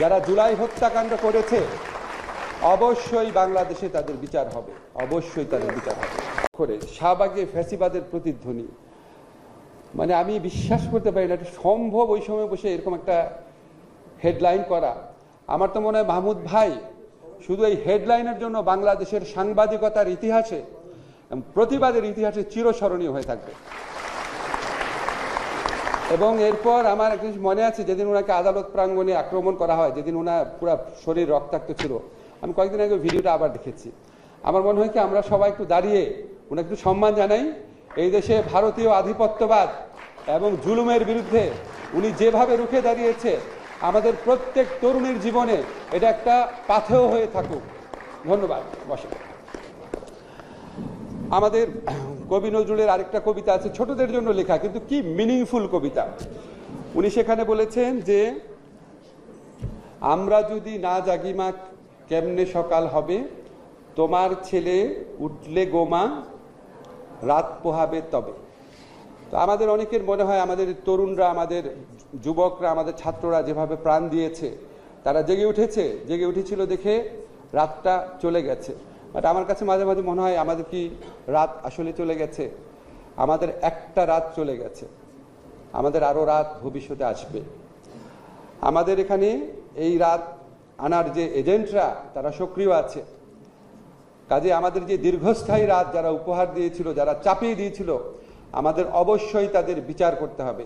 যারা জুলাই হত্যাকাণ্ড করেছে, অবশ্যই বাংলাদেশে তাদের বিচার হবে। অবশ্যই তাদের বিচার হবে। করে শাহবাগে ফ্যাসিবাদের প্রতিধ্বনি। মানে আমি বিশ্বাস করতে পারি না, এটা সম্ভব ওই সময় বসে এরকম একটা হেডলাইন করা। আমার তো মনে হয় মাহমুদ ভাই শুধু এই হেডলাইনের জন্য বাংলাদেশের সাংবাদিকতার ইতিহাসে প্রতিবাদের ইতিহাসে চিরস্মরণীয় হয়ে থাকবে। এবং এরপর আমার জিনিস মনে আছে, যেদিন ওনাকে আদালত প্রাঙ্গণে আক্রমণ করা হয়, যেদিন ওনার পুরো শরীর রক্তাক্ত ছিল, আমি কয়েকদিন আগে ভিডিওটা আবার দেখেছি। আমার মনে হয় কি, আমরা সবাই একটু দাঁড়িয়ে ওনাকে একটু সম্মান জানাই। এই দেশে ভারতীয় আধিপত্যবাদ এবং জুলুমের বিরুদ্ধে উনি যেভাবে রুখে দাঁড়িয়েছে, আমাদের প্রত্যেক তরুণীর জীবনে এটা একটা পাথেয় হয়ে থাকুক। ধন্যবাদ, বসে। আমাদের কবি নজরুলের আরেকটা কবিতা আছে, ছোটদের জন্য লেখা, কিন্তু কি মিনিংফুল কবিতা। উনি সেখানে বলেছেন যে, আমরা যদি না জাগিমা কেমনে সকাল হবে? তোমার ছেলে উঠলে গোমা রাত পোহাবে তবে। তো আমাদের অনেকের মনে হয়, আমাদের তরুণরা, আমাদের যুবকরা, আমাদের ছাত্ররা যেভাবে প্রাণ দিয়েছে, তারা জেগে উঠেছে, জেগে উঠেছিল দেখে রাতটা চলে গেছে। বাট আমার কাছে মাঝে মাঝে মনে হয় আমাদের কি রাত আসলে চলে গেছে? আমাদের একটা রাত চলে গেছে। আমাদের আরও রাত ভবিষ্যতে আসবে। আমাদের এখানে এই রাত আনার যে এজেন্টরা, তারা সক্রিয় আছে। কাজে আমাদের যে দীর্ঘস্থায়ী রাত যারা উপহার দিয়েছিল, যারা চাপিয়ে দিয়েছিল, আমাদের অবশ্যই তাদের বিচার করতে হবে।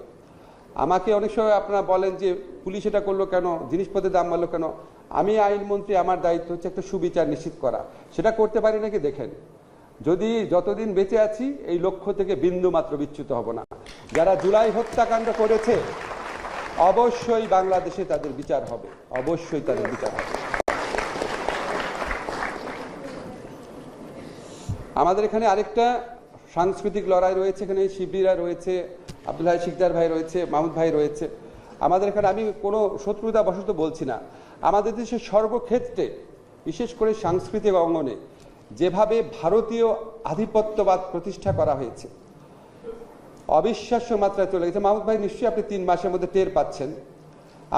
আমাকে অনেক সময় আপনারা বলেন যে, পুলিশ এটা করল কেন? জিনিসপত্রের দাম বাড়লো কেন? আমি আইনমন্ত্রী, আমার দায়িত্ব হচ্ছে একটা সুবিচার নিশ্চিত করা। সেটা করতে পারি নাকি? দেখেন। যদি যতদিন বেঁচে আছি, এই লক্ষ্য থেকে বিন্দু মাত্র বিচ্যুত হব না। যারা জুলাই হত্যাকাণ্ড করেছে, অবশ্যই বাংলাদেশে তাদের বিচার হবে। অবশ্যই তাদের বিচার হবে। আমাদের এখানে আরেকটা সাংস্কৃতিক লড়াই রয়েছে, এখানে শিবিরা রয়েছে। আব্দুল হাই শিকদার ভাই রয়েছে, মাহমুদ ভাই রয়েছে। আমাদের এখানে আমি কোনো শত্রুতা বশত বলছি না। আমাদের দেশের সর্বক্ষেত্রে, বিশেষ করে সাংস্কৃতিক অঙ্গনে, যেভাবে ভারতীয় আধিপত্যবাদ প্রতিষ্ঠা করা হয়েছে, অবিশ্বাস্য মাত্রায় চলে গেছে। মাহমুদ ভাই, নিশ্চয়ই আপনি তিন মাসের মধ্যে টের পাচ্ছেন।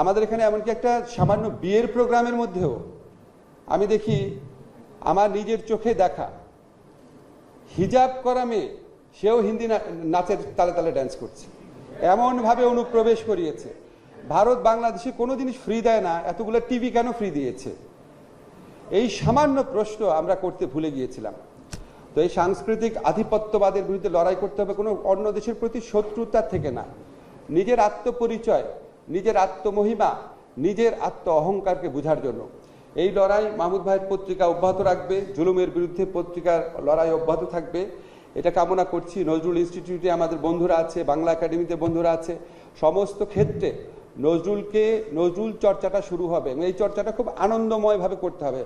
আমাদের এখানে এমনকি একটা সামান্য বিয়ের প্রোগ্রামের মধ্যেও আমি দেখি, আমার নিজের চোখে দেখা, হিজাব করা মেয়ে সেও হিন্দি নাচের তালে তালে ড্যান্স করছে। এমনভাবে অনুপ্রবেশ করিয়েছে। ভারত বাংলাদেশে কোনো জিনিস ফ্রি দেয় না, এতগুলো টিভি কেন ফ্রি দিয়েছে? এই সামান্য প্রশ্ন আমরা করতে ভুলে গিয়েছিলাম। তো এই সাংস্কৃতিক আধিপত্যবাদের বিরুদ্ধে লড়াই করতে হবে কোনো অন্য দেশের প্রতি শত্রুতা থেকে না। নিজের আত্মপরিচয়, নিজের আত্মমহিমা, নিজের আত্ম অহংকারকে বোঝার জন্য। এই লড়াই মাহমুদ ভাইয়ের পত্রিকা অব্যাহত রাখবে, জুলুমের বিরুদ্ধে পত্রিকার লড়াই অব্যাহত থাকবে। এটা কামনা করছি। নজরুল ইনস্টিটিউটে আমাদের বন্ধুরা আছে, বাংলা একাডেমিতে বন্ধুরা আছে। সমস্ত ক্ষেত্রে নজরুলকে, নজরুল চর্চাটা শুরু হবে এবং এই চর্চাটা খুব আনন্দময়ভাবে করতে হবে।